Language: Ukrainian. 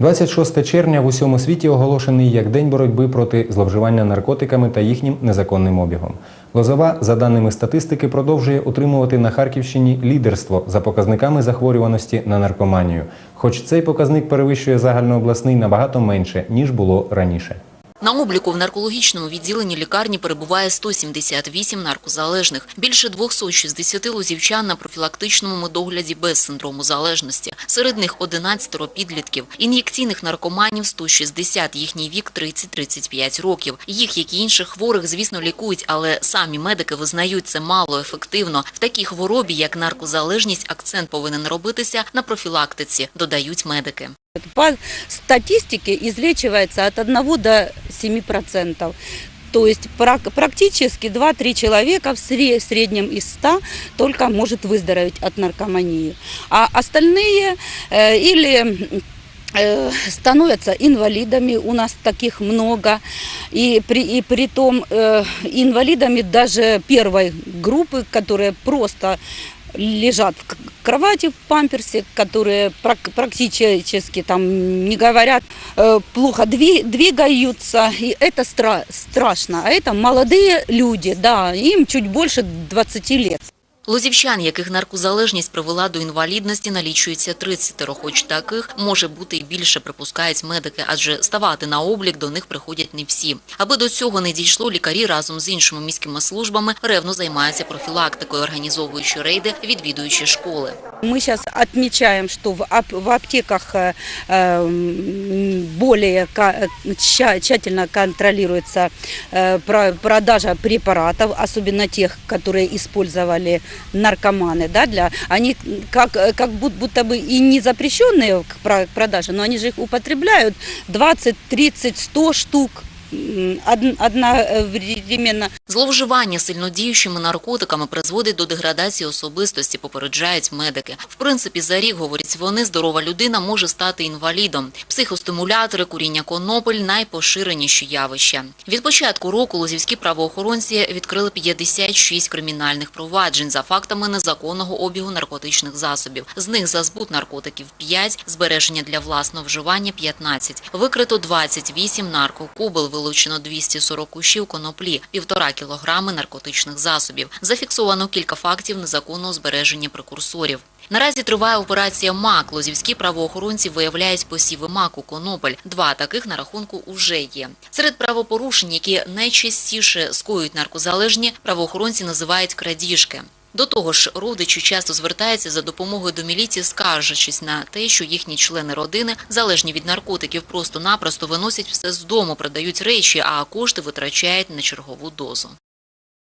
26 червня в усьому світі оголошений як День боротьби проти зловживання наркотиками та їхнім незаконним обігом. Лозова, за даними статистики, продовжує утримувати на Харківщині лідерство за показниками захворюваності на наркоманію. Хоч цей показник перевищує загальнообласний набагато менше ніж було раніше. На обліку в наркологічному відділенні лікарні перебуває 178 наркозалежних, більше 260 лозівчан на профілактичному медогляді без синдрому залежності. Серед них 11 підлітків. Ін'єкційних наркоманів 160, їхній вік 30-35 років. Їх, як і інших хворих, звісно, лікують, але самі медики визнають це мало ефективно. В такій хворобі, як наркозалежність, акцент повинен робитися на профілактиці, додають медики. По статистике излечивается от 1 до 7 процентов. То есть прак- практически 2-3 человека в среднем из 100 только может выздороветь от наркомании. А остальные э, или э, становятся инвалидами, у нас таких много, и при, и при том э, инвалидами даже первой группы, которые просто лежат в к- кровати в памперсе, которые прак- практически там не говорят, э, плохо дви- двигаются, и это стра- страшно. А это молодые люди, да, им чуть больше 20 лет. Лозівчан, яких наркозалежність привела до інвалідності, налічується 30, хоч таких може бути і більше, припускають медики, адже ставати на облік до них приходять не всі. Аби до цього не дійшло, лікарі разом з іншими міськими службами ревно займаються профілактикою, організовуючи рейди, відвідуючи школи. Мы сейчас отмечаем, что в, ап- в аптеках э, м, более ка- тща- тщательно контролируется э, про- продажа препаратов, особенно тех, которые использовали наркоманы. Да, для, они как, как бу- будто бы и не запрещенные к про- продаже, но они же их употребляют 20, 30, 100 штук м, од- одновременно. Зловживання сильнодіючими наркотиками призводить до деградації особистості, попереджають медики. В принципі, за рік, говорять вони, здорова людина може стати інвалідом. Психостимулятори, куріння конопель – найпоширеніші явища. Від початку року лозівські правоохоронці відкрили 56 кримінальних проваджень за фактами незаконного обігу наркотичних засобів. З них за збут наркотиків 5, збереження для власного вживання 15. Викрито 28 наркокубел, вилучено 240 кущів коноплі, півтора кілограми наркотичних засобів. Зафіксовано кілька фактів незаконного збереження прекурсорів. Наразі триває операція МАК. Лозівські правоохоронці виявляють посіви маку конопель. Два таких на рахунку уже є. Серед правопорушень, які найчастіше скоюють наркозалежні, правоохоронці називають крадіжки. До того ж, родичі часто звертаються за допомогою до міліції, скаржачись на те, що їхні члени родини, залежні від наркотиків, просто-напросто виносять все з дому, продають речі, а кошти витрачають на чергову дозу.